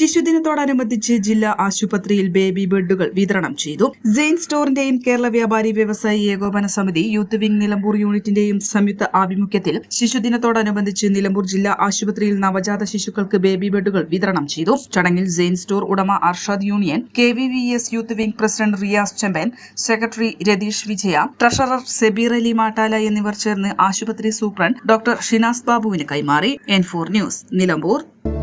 ശിശുദിനത്തോടനുബന്ധിച്ച് ജില്ലാ ആശുപത്രിയിൽ ബേബി ബെഡുകൾ വിതരണം ചെയ്തു. സെയിൻ സ്റ്റോറിന്റെയും കേരള വ്യാപാരി വ്യവസായി ഏകോപന സമിതി യൂത്ത് വിംഗ് നിലമ്പൂർ യൂണിറ്റിന്റെയും സംയുക്ത ആഭിമുഖ്യത്തിൽ ശിശുദിനത്തോടനുബന്ധിച്ച് നിലമ്പൂർ ജില്ലാ ആശുപത്രിയിൽ നവജാത ശിശുക്കൾക്ക് ബേബി ബെഡുകൾ വിതരണം ചെയ്തു. ചടങ്ങിൽ സെയിൻ സ്റ്റോർ ഉടമ Arshad union K V V S youth wing president Riyas Chemban secretary Rathish Vijaya treasurer Sebeer Ali Mattala എന്നിവർ ചേർന്ന് ആശുപത്രി സൂപ്രണ്ട് ഡോക്ടർ ഷിനാസ് ബാബുവിന് കൈമാറി. N four news Nilambur.